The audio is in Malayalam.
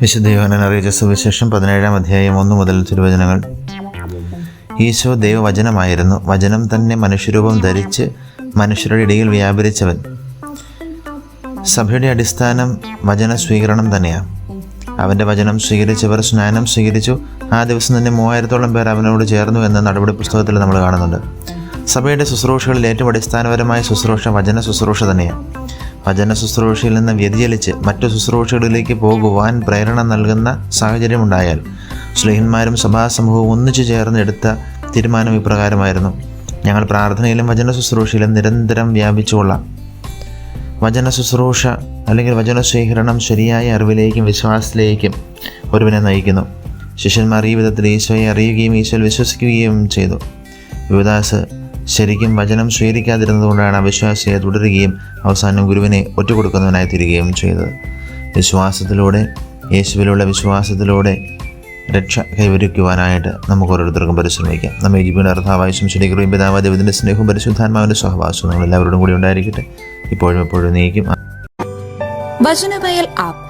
വിശുദ്ധ സുവിശേഷം പതിനേഴാം അധ്യായം ഒന്ന് മുതൽ തിരുവചനങ്ങൾ. ഈശോ ദൈവവചനമായിരുന്നു. വചനം തന്നെ മനുഷ്യരൂപം ധരിച്ച് മനുഷ്യരുടെ ഇടയിൽ വ്യാപരിച്ചവൻ. സഭയുടെ അടിസ്ഥാനം വചന സ്വീകരണം തന്നെയാണ് അവന്റെ വചനം സ്വീകരിച്ചവർ സ്നാനം സ്വീകരിച്ചു. ആ ദിവസം തന്നെ മൂവായിരത്തോളം പേർ അവനോട് ചേർന്നു എന്ന് നടപടി പുസ്തകത്തിൽ നമ്മൾ കാണുന്നുണ്ട്. സഭയുടെ ശുശ്രൂഷകളിൽ ഏറ്റവും അടിസ്ഥാനപരമായ ശുശ്രൂഷ വചന ശുശ്രൂഷ തന്നെയാണ് വചന ശുശ്രൂഷയിൽ നിന്ന് വ്യതിചലിച്ച് മറ്റു ശുശ്രൂഷകളിലേക്ക് പോകുവാൻ പ്രേരണ നൽകുന്ന സാഹചര്യമുണ്ടായാൽ സ്ലേഹന്മാരും സഭാസമൂഹവും ഒന്നിച്ചു ചേർന്ന് എടുത്ത തീരുമാനം ഇപ്രകാരമായിരുന്നു. ഞങ്ങൾ പ്രാർത്ഥനയിലും വചന ശുശ്രൂഷയിലും നിരന്തരം വ്യാപിച്ചുകൊള്ളാം വചന ശുശ്രൂഷ അല്ലെങ്കിൽ വചന സ്വീകരണം ശരിയായ അറിവിലേക്കും വിശ്വാസത്തിലേക്കും ഒരുവനെ നയിക്കുന്നു. ശിഷ്യന്മാർ ഈ വിധത്തിൽ ഈശോയെ അറിയുകയും ഈശോയിൽ വിശ്വസിക്കുകയും ചെയ്തു. യുവദാസ് ശരിക്കും വചനം സ്വീകരിക്കാതിരുന്നതുകൊണ്ടാണ് അവിശ്വാസിയെ തുടരുകയും അവസാനം ഗുരുവിനെ ഒറ്റുകൊടുക്കുന്നവനായി തീരുകയും ചെയ്തത്. വിശ്വാസത്തിലൂടെ യേശുവിലുള്ള വിശ്വാസത്തിലൂടെ രക്ഷ കൈവരിക്കുവാനായിട്ട് നമുക്ക് ഓരോരുത്തർക്കും പരിശ്രമിക്കാം. നമ്മെ ജീവിയുടെ അർത്ഥാവായ ശംശരിക്കുകയും പിതാവ് ദൈവത്തിന്റെ സ്നേഹവും പരിശുദ്ധാത്മാവിന്റെ സഹവാസവും നിങ്ങൾ എല്ലാവരോടും കൂടി ഉണ്ടായിരിക്കട്ടെ. ഇപ്പോഴും എപ്പോഴും നീക്കും വചനവയൽ ആപ്പ്.